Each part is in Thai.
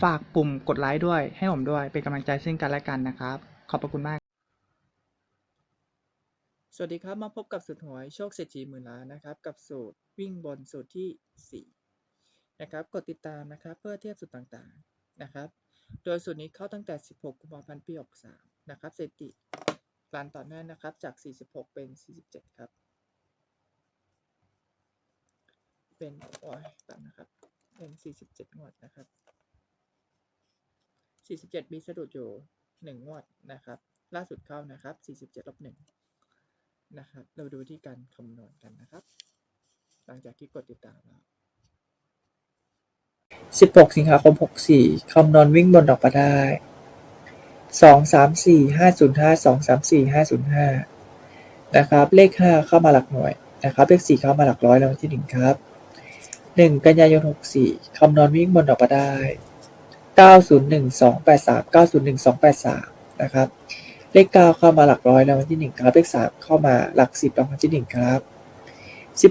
ฝากปุ่มกดไลค์ด้วย ให้ผมด้วย เป็นกำลังใจซึ่งกันและกันนะครับ ขอบพระคุณมาก สวัสดีครับ มาพบกับสูตรหวยโชคเศรษฐีหมื่นล้านนะครับ กับสูตรวิ่งบนสูตรที่ 4 นะครับ กดติดตามนะครับ เพื่อเทียบสูตรต่างๆนะครับ โดยสูตรนี้เข้าตั้งแต่ 16 กุมภาพันธ์ปี 63 นะครับสถิติการต่อเนื่องนะครับ จาก 46 เป็น 47 ครับ เป็นโอ้ยต่ำนะครับ เป็น 47งวดนะครับ 47มีสะดุดอยู่1งวดนะครับ ล่าสุดเข้านะครับ47ลบ1นะครับ เราดูที่การคำนวณกันนะครับ หลังจากที่กดติดตามแล้ว16สิงหาคม64คำนวณวิ่งบนออกมาได้2 3 4 5 0 5 2 3 4 5 0 5นะครับ เลข5เข้ามาหลักหน่วยนะครับ เลข4เข้ามาหลักร้อยรางวัลที่1ครับ1กันยายน64คำนวณวิ่งบนออกมาได้ 901283 901283 นะครับ เลข 9 เข้ามาหลักร้อยรางวัลที่ 1 ครับ เลข 3 เข้ามาหลัก 10รางวัลที่ 1 ครับ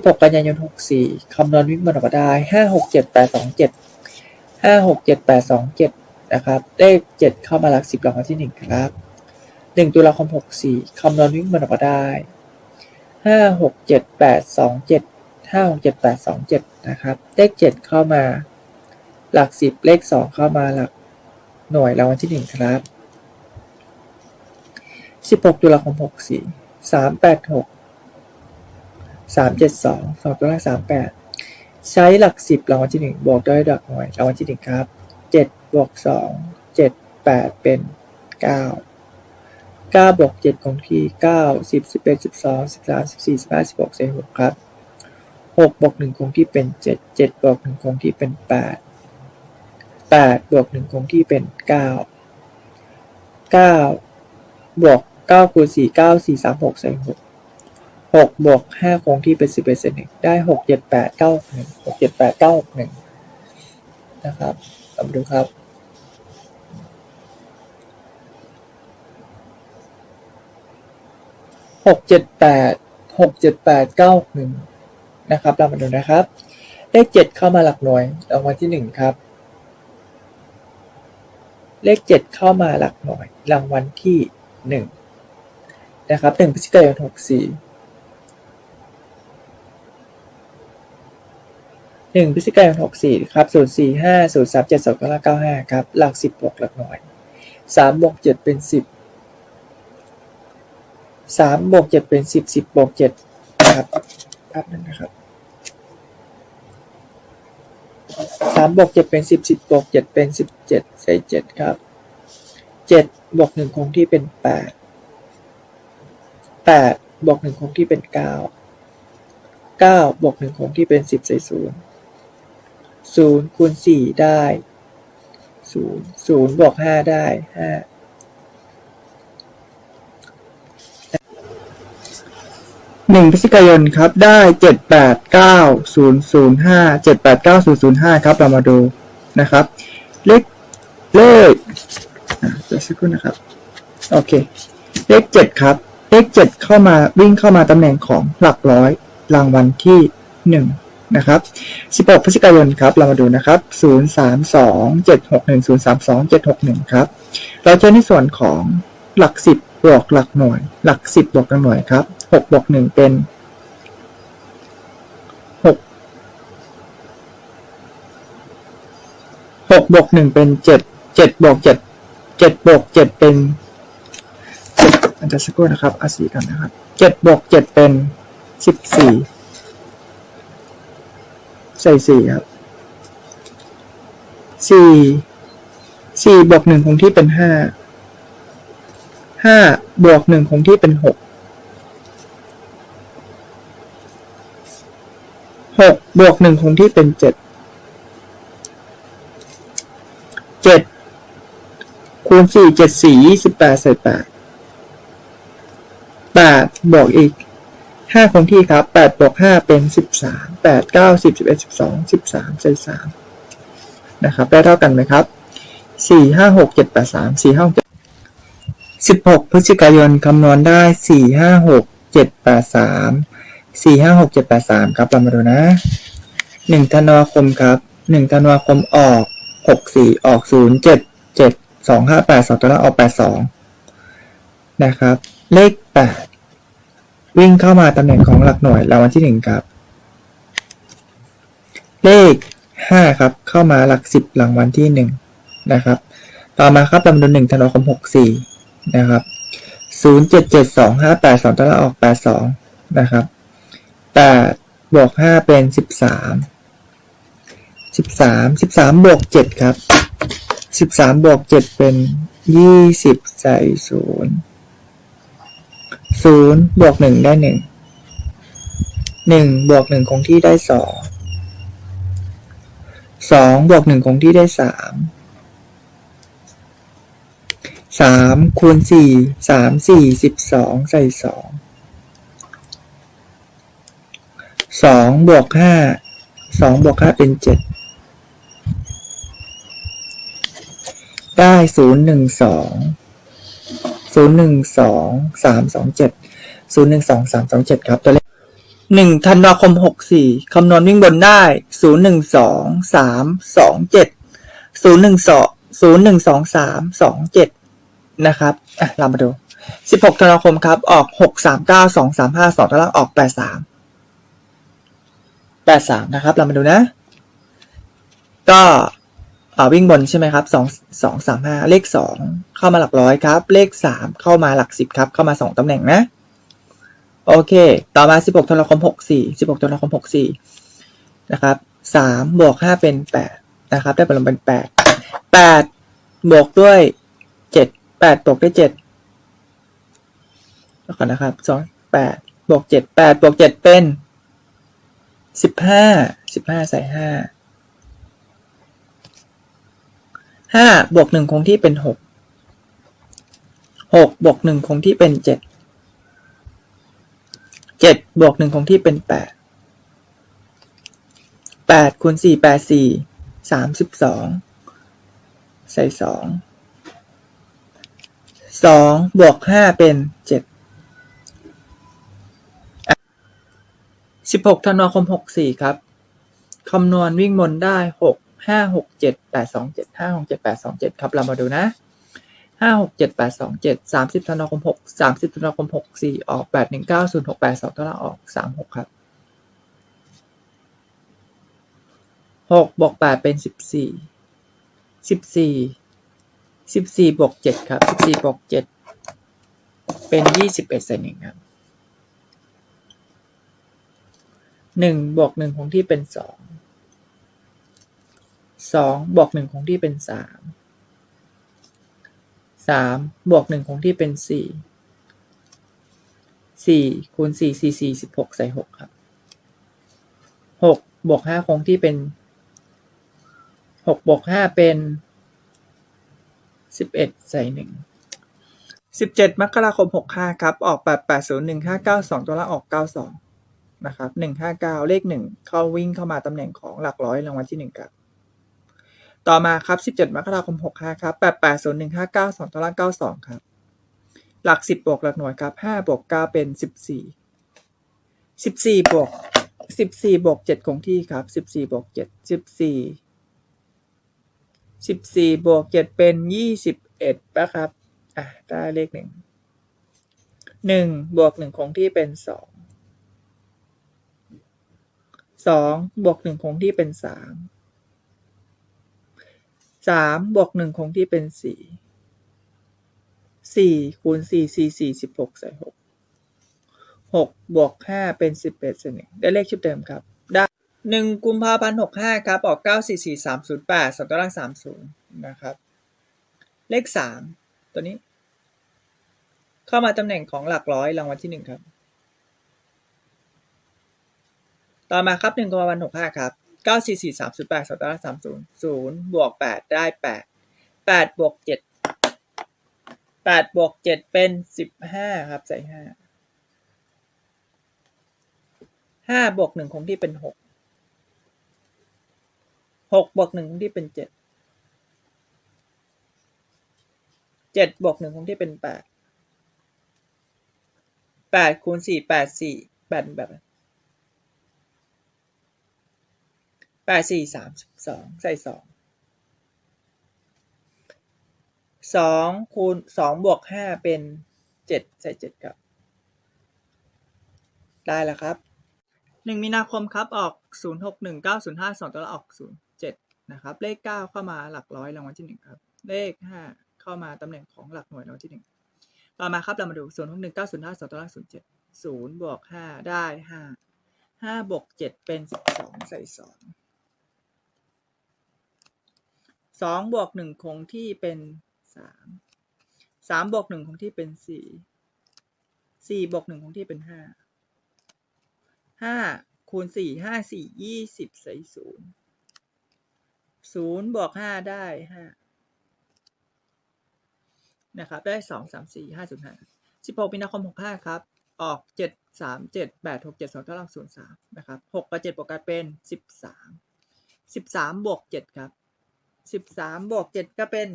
16 กันยายน 64 คำนวณวิ่งบนออกได้ 567827 567827 นะครับ เลข 7 เข้ามาหลัก 10รางวัลที่ 1 ครับ 1 ตุลาคม 64 คำนวณวิ่งบนออกได้ 567827 567827 นะครับ เลข 7 เข้ามา หลักสิบเลขสองเข้ามาหลักหน่วยรางวัลที่หนึ่งครับสิบหกตัวละครหกสี่สามแปดหกสามเจ็ดสองสองตัวแรกสามแปดใช้หลักสิบรางวัลที่หนึ่งบวกด้วยหลักหน่วยรางวัลที่หนึ่งครับเจ็ดบวกสองเจ็ดแปดเป็นเก้าเก้าบวกเจ็ดคงที่เก้าสิบสิบเอ็ดสิบสองสิบสามสิบสี่สิบห้าสิบหกสิบหกครับหกบวกหนึ่งคงที่เป็นเจ็ดเจ็ดบวกหนึ่งคงที่เป็นแปด 8บวก1คงที่เป็น 9 9 บวก9คูณ4 9 4 3 6ใส่6 6บวก5คงที่เป็น 11เศษ1ได้ 6 7 8 9 1 6 7 8 9 1นะครับเรามาดูครับหกเจ็ดแปดหกเจ็ดแปดเก้าหนึ่งนะครับเรามาดูนะครับ เลขเจ็ดเข้ามาหลักหน่วยรางวัลที่หนึ่งครับ เลขเจ็ดเข้ามาหลักหน่วยรางวัลที่หนึ่งนะครับหนึ่งพฤศจิกายนหกสี่หนึ่งพฤศจิกายนหกสี่ครับศูนย์สี่ห้าศูนย์สามเจ็ดสองเก้าเก้าห้าครับหลักสิบบวกหลักหน่วยสามบวกเจ็ดเป็นสิบสามบวกเจ็ดเป็นสิบสิบบวกเจ็ดนะครับแป๊บนึงนะครับ สามบวกเจ็ดเป็นสิบสิบบวกเจ็ดเป็นสิบเจ็ดใส่เจ็ดครับเจ็ดบวกหนึ่งคงที่เป็นแปดแปดบวกหนึ่งคงที่เป็นเก้าเก้าบวกหนึ่งคงที่เป็นสิบใส่ศูนย์ศูนย์คูณสี่ได้ศูนย์ศูนย์บวกห้าได้ห้า หนึ่งพฤศจิกายนครับ ได้เจ็ดแปดเก้าศูนย์ศูนย์ห้าเจ็ดแปดเก้าศูนย์ศูนย์ห้าครับ เรามาดูนะครับ เลขเลขอะเดี๋ยวสักครู่นะครับ โอเค เลขเจ็ดครับ เลขเจ็ดเข้ามาวิ่งเข้ามาตำแหน่งของหลักร้อยรางวัลที่หนึ่งนะครับสิบหกพฤศจิกายนครับ เรามาดูนะครับศูนย์สามสองเจ็ดหกหนึ่งศูนย์สามสองเจ็ดหกหนึ่งครับ เราจะในส่วนของหลักสิบบวกหลักหน่วย หลักสิบบวกหลักหน่วยครับ หกบวกหนึ่งเป็นหกหกบวกหนึ่งเป็นเจ็ดเจ็ดบวกเจ็ดเจ็ดบวกเจ็ดเป็นอันจะสักครู่นะครับอาศีกันนะครับเจ็ดบวกเจ็ดเป็นสิบสี่ใส่สี่ครับสี่สี่บวกหนึ่งคงที่เป็นห้าห้าบวกหนึ่งคงที่เป็นหกหก บวกหนึ่งคงที่เป็นเจ็ดเจ็ดคูณสี่เจ็ดสี่ยี่สิบแปดใส่แปดแปดบวกอีกห้าคงที่ครับแปดบวกห้าเป็นสิบสามแปดเก้าสิบสิบเอ็ดสิบสองสิบสามใส่สามนะครับได้เท่ากันไหมครับสี่ห้าหกเจ็ดแปดสามสี่ห้าหกสิบหกพฤศจิกายนคำนวณได้สี่ห้าหกเจ็ดแปดสาม สี่ห้าหกเจ็ดแปดสามครับเรามาดูนะหนึ่งธันวาคมครับหนึ่งธันวาคมออกหกสี่ออกศูนย์เจ็ดเจ็ดสองห้าแปดสองตัวละออกแปดสองนะครับ เลขแปดวิ่งเข้ามาตำแหน่งของหลักหน่วยรางวัลที่หนึ่งครับ เลขห้าครับ เข้ามาหลักสิบรางวัลที่หนึ่งนะครับ ต่อมาครับลำดับหนึ่งธันวาคมหกสี่นะครับศูนย์เจ็ดเจ็ดสองห้าแปดสองตัวละออกแปดสองนะครับ 8บวก5เป็น 13 13 13บวก7ครับ 13บวก7เป็น 20 ใส่ 0 0บวก1ได้ 1 1บวก1คงที่ได้ 2 2บวก1คงที่ได้ 3 3คูณ4 3 4 12 ใส่ 2 สองบวกห้าสองบวกห้าเป็นเจ็ดได้ศูนย์หนึ่งสองศูนย์หนึ่งสองสามสองเจ็ดศูนย์หนึ่งสองสามสองเจ็ดครับตัวเลขหนึ่งธันวาคมหกสี่คำนวณวิ่งบนได้ศูนย์หนึ่งสองสามสองเจ็ดศูนย์หนึ่งสองศูนย์หนึ่งสองสามสองเจ็ดนะครับอะเรามาดูสิบหกธันวาคมครับ ออกหกสามเก้าสองสามห้าสองตารางออกแปดสาม แปดสามนะครับ เรามาดูนะ ก็วิ่งบนใช่ไหมครับสองสองสามห้าเลขสองเข้ามาหลักร้อยครับ เลขสามเข้ามาหลักสิบครับ เข้ามาสองตำแหน่งนะ โอเค ต่อมาสิบหกธันวาคมหกสี่สิบหกธันวาคมหกสี่นะครับสามบวกห้าเป็นแปดนะครับ ได้ผลลัพธ์เป็นแปดแปดบวกด้วยเจ็ดแปดบวกด้วยเจ็ดแล้วก่อนนะครับสองแปดบวกเจ็ดแปดบวกเจ็ดเป็น สิบห้าสิบห้าใส่ห้าห้าบวกหนึ่งคงที่เป็นหกหกบวกหนึ่งคงที่เป็นเจ็ดเจ็ดบวกหนึ่งคงที่เป็นแปดแปดคูณสี่แปดสี่สามสิบสองใส่สองสองบวกห้าเป็นเจ็ด สิบหกธันวาคมหกสี่ครับ คำนวณวิ่งบนได้หกห้าหกเจ็ดแปดสองเจ็ดห้าหกเจ็ดแปดสองเจ็ดครับ เรามาดูนะห้าหกเจ็ดแปดสองเจ็ดสามสิบธันวาคมหกสามสิบธันวาคมหกสี่ออกแปดหนึ่งเก้าศูนย์หกแปดสองตัวละออกสามหกครับหกบวกแปดเป็นสิบสี่สิบสี่สิบสี่บวกเจ็ดครับสิบสี่บวกเจ็ดเป็นยี่สิบเอ็ดใส่หนึ่งครับ หนึ่งบวกหนึ่งคงที่เป็นสองสองบวกหนึ่งคงที่เป็นสามสามบวกหนึ่งคงที่เป็นสี่สี่คูณสี่สี่สี่สิบหกใส่หกครับหกบวกห้าคงที่เป็นหกบวกห้าเป็นสิบเอ็ดใส่หนึ่งสิบเจ็ดมกราคมหกห้าครับ ออกแปดแปดศูนย์หนึ่งห้าเก้าสองตัวละออกเก้าสอง นะครับหนึ่งห้าเก้าเลขหนึ่งเข้าวิ่งเข้ามาตำแหน่งของหลักร้อยรางวัลที่หนึ่งครับต่อมาครับสิบเจ็ดมกราคมหกห้าครับแปดแปดศูนย์หนึ่งห้าเก้าสองตารางเก้าสองครับ หลักสิบบวกหลักหน่วยครับห้าบวกเก้าเป็นสิบสี่สิบสี่บวกสิบสี่บวกเจ็ดคงที่ครับสิบสี่บวกเจ็ดสิบสี่สิบสี่บวกเจ็ดเป็นยี่สิบเอ็ดปะครับอะได้เลขหนึ่งหนึ่งบวกหนึ่งคงที่เป็นสอง 2 2บวก1คงที่เป็น3สามบวกหนึ่งคงที่เป็นสี่สี่คูณสี่สี่สี่สิบหกใส่หกหกบวกห้าเป็นสิบเอ็ดส่วนหนึ่งได้เลขชุดเดิมครับ ได้หนึ่งกุมภาพันธ์หกห้าครับ ออกเก้าสี่สี่สามศูนย์แปดสองตัวล่างสามศูนย์นะครับ เลขสามตัวนี้ เข้ามาตำแหน่งของหลักร้อยรางวัลที่หนึ่งครับ ต่อมาครับหนึ่งก็วันหกห้าครับเก้าสี่สี่สามศูนย์แปดสองตัวล่างสามศูนย์ศูนย์บวกแปดได้แปดแปดบวกเจ็ดแปดบวกเจ็ดเป็นสิบห้าครับใส่ห้าห้าบวกหนึ่งคงที่เป็นหกหกบวกหนึ่งคงที่เป็นเจ็ดเจ็ดบวกหนึ่งคงที่เป็นแปดแปดคูณสี่แปดสี่แปดแบบ แปดสี่สามสิบสองใส่สองสองคูณสองบวกห้าเป็นเจ็ดใส่เจ็ดครับ ได้แล้วครับหนึ่งมีนาคมครับออกศูนย์หกหนึ่งเก้าศูนย์ห้าสองตัวละออกศูนย์เจ็ดนะครับ เลขเก้าเข้ามาหลักร้อยรางวัลที่หนึ่งครับ เลขห้าเข้ามาตำแหน่งของหลักหน่วยรางวัลที่หนึ่งต่อมาครับเรามาดูศูนย์หกหนึ่งเก้าศูนย์ห้าสองตัวละศูนย์เจ็ดศูนย์บวกห้าได้ห้าห้าบวกเจ็ดเป็นสิบสองใส่สอง สองบวกหนึ่งคงที่เป็นสามสามบวกหนึ่งคงที่เป็นสี่สี่บวกหนึ่งคงที่เป็นห้าห้าคูณสี่ห้าสี่ยี่สิบใส่ศูนย์ศูนย์บวกห้าได้ห้านะครับได้สองสามสี่ห้าศูนย์ห้าสิบหกมีนาคมหกห้าครับ ออกเจ็ดสามเจ็ดแปดหกเจ็ดสองเท่ากับศูนย์สามนะครับหกกับเจ็ดบวกกันเป็นสิบสามสิบสามบวกเจ็ดครับ สิบสามบวกเจ็ดก็เป็น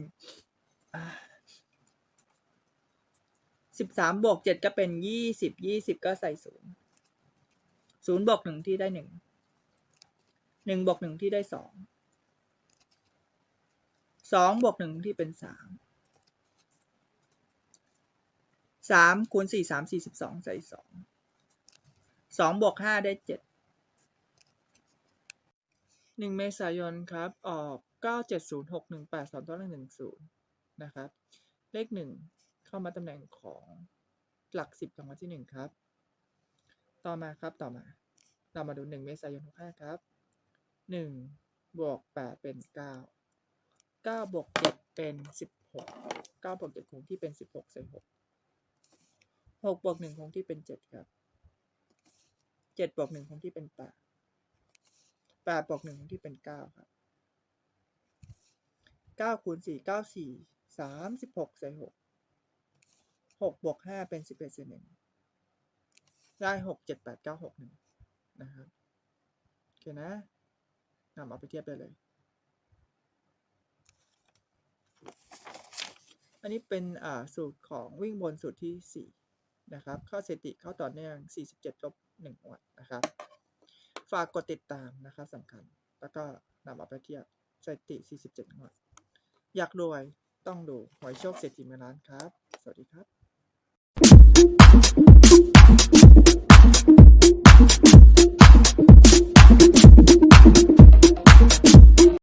สิบสามบวกเจ็ดก็เป็นยี่สิบยี่สิบก็ใส่ศูนย์ศูนย์บวกหนึ่งที่ได้หนึ่งหนึ่งบวกหนึ่งที่ได้สองสองบวกหนึ่งที่เป็นสามสามคูณสี่สามสี่สิบสองใส่สองสองบวกห้าได้เจ็ด หนึ่งเมษายนครับ ออกเก้าเจ็ดศูนย์หกหนึ่งแปดสองตัวเลขหนึ่งศูนย์นะครับ เลขหนึ่งเข้ามาตำแหน่งของหลักสิบรางวัลที่หนึ่งครับ ต่อมาครับต่อมา เรามาดูหนึ่งเมษายนหกห้าครับหนึ่งบวกแปดเป็นเก้าเก้าบวกเจ็ดเป็นสิบหกเก้าบวกเจ็ดคงที่เป็นสิบหกใส่หกหกบวกหนึ่งคงที่เป็นเจ็ดครับเจ็ดบวกหนึ่งคงที่เป็นแปด แปดบวกหนึ่งที่เป็นเก้าครับเก้าคูณสี่เก้าสี่สามสิบหกใส่หกหกบวกห้าเป็นสิบเอ็ดส่หนึ่งได้หกเจ็ดแปดเก้าหกหนึ่งนะครับโอเคนะนำเอาไปเทียบได้เลย อันนี้เป็นสูตรของวิ่งบนสูตรที่สี่นะครับ เข้าสถิติเข้าต่อเนื่องสี่สิบเจ็ดลบหนึ่งวันนะครับ ฝากกดติดตามนะคะสำคัญ แล้วก็นำเอาไปเทียบสถิติ 47 งวด อยากรวยต้องดูหวยโชคเศรษฐีเมือนล้านครับ สวัสดีครับ